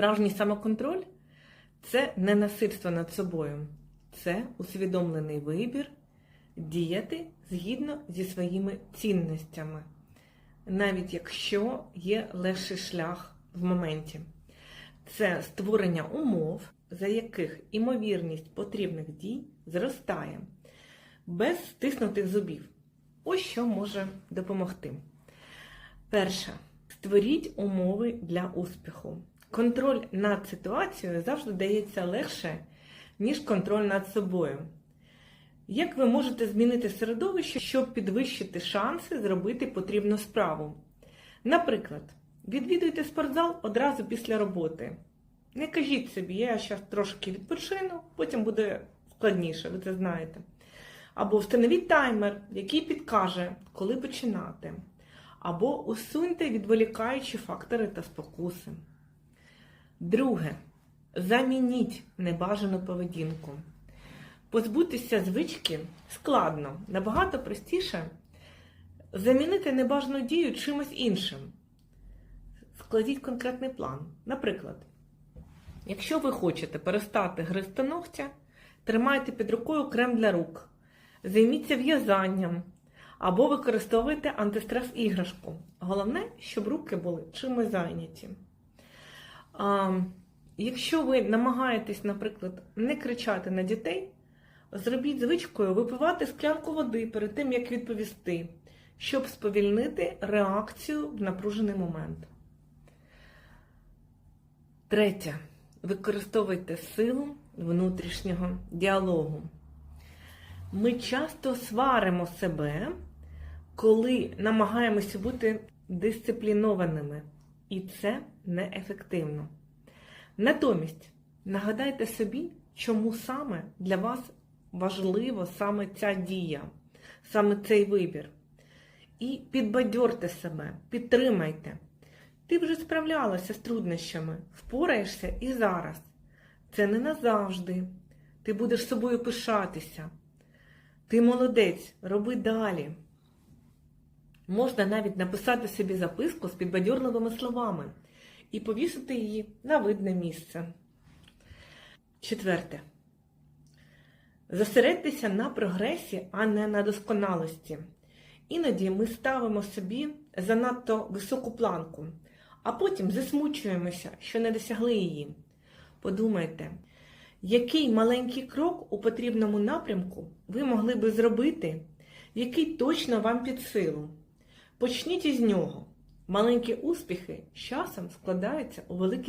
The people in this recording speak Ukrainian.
Справжній самоконтроль це не насильство над собою, це усвідомлений вибір діяти згідно зі своїми цінностями, навіть якщо є легший шлях в моменті. Це створення умов, за яких імовірність потрібних дій зростає без стиснутих зубів. Ось що може допомогти. Перше. Створіть умови для успіху. Контроль над ситуацією завжди дається легше, ніж контроль над собою. Як ви можете змінити середовище, щоб підвищити шанси зробити потрібну справу? Наприклад, відвідуйте спортзал одразу після роботи. Не кажіть собі, я зараз трошки відпочину, потім буде складніше, ви це знаєте. Або встановіть таймер, який підкаже, коли починати. Або усуньте відволікаючі фактори та спокуси. Друге. Замініть небажану поведінку. Позбутися звички складно, набагато простіше замінити небажану дію чимось іншим. Складіть конкретний план. Наприклад, якщо ви хочете перестати гризти ногтя, тримайте під рукою крем для рук, займіться в'язанням або використовуйте антистрес іграшку. Головне, щоб руки були чимось зайняті. А, якщо ви намагаєтесь, наприклад, не кричати на дітей, зробіть звичкою випивати склянку води перед тим, як відповісти, щоб сповільнити реакцію в напружений момент. Третє. Використовуйте силу внутрішнього діалогу. Ми часто сваримо себе, коли намагаємося бути дисциплінованими, і це неефективно. Натомість нагадайте собі, чому саме для вас важлива саме ця дія, саме цей вибір. І підбадьорте себе, підтримайте. Ти вже справлялася з труднощами, впораєшся і зараз. Це не назавжди. Ти будеш собою пишатися. Ти молодець, роби далі. Можна навіть написати собі записку з підбадьорливими словами і повісити її на видне місце. Четверте. Зосередьтеся на прогресі, а не на досконалості. Іноді ми ставимо собі занадто високу планку, а потім засмучуємося, що не досягли її. Подумайте, який маленький крок у потрібному напрямку ви могли би зробити, який точно вам під силу. Почніть із нього. Маленькі успіхи з часом складаються у великі